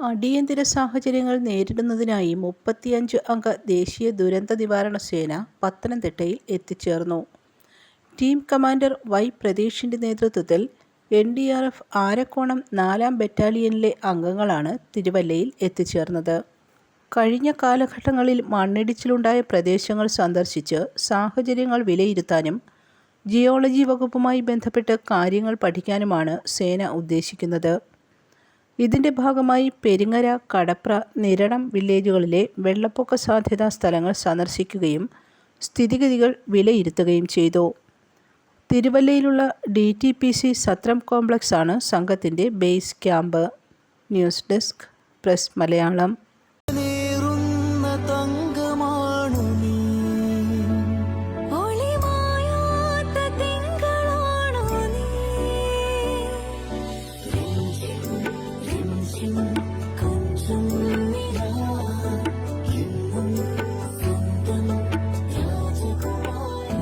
അടിയന്തര സാഹചര്യങ്ങൾ നേരിടുന്നതിനായി മുപ്പത്തിയഞ്ച് അംഗ ദേശീയ ദുരന്ത നിവാരണ സേന പത്തനംതിട്ടയിൽ എത്തിച്ചേർന്നു. ടീം കമാൻഡർ വൈ പ്രതീഷിന്റെ നേതൃത്വത്തിൽ N. D. R. F Arakkonam നാലാം ബറ്റാലിയനിലെ അംഗങ്ങളാണ് തിരുവല്ലയിൽ എത്തിച്ചേർന്നത്. കഴിഞ്ഞ കാലഘട്ടങ്ങളിൽ മണ്ണിടിച്ചിലുണ്ടായ പ്രദേശങ്ങൾ സന്ദർശിച്ച് സാഹചര്യങ്ങൾ വിലയിരുത്താനും ജിയോളജി വകുപ്പുമായി ബന്ധപ്പെട്ട് കാര്യങ്ങൾ പഠിക്കാനുമാണ് സേന ഉദ്ദേശിക്കുന്നത്. ഇതിന്റെ ഭാഗമായി പെരിങ്ങര, കടപ്ര, നിരണം വില്ലേജുകളിലെ വെള്ളപ്പൊക്ക സാധ്യതാ സ്ഥലങ്ങൾ സന്ദർശിക്കുകയും സ്ഥിതിഗതികൾ വിലയിരുത്തുകയും ചെയ്തു. തിരുവല്ലയിലുള്ള ഡി. ടി. പി. സി സത്രം കോംപ്ലക്സാണ് സംഘത്തിന്റെ base camp. News desk press Malayalam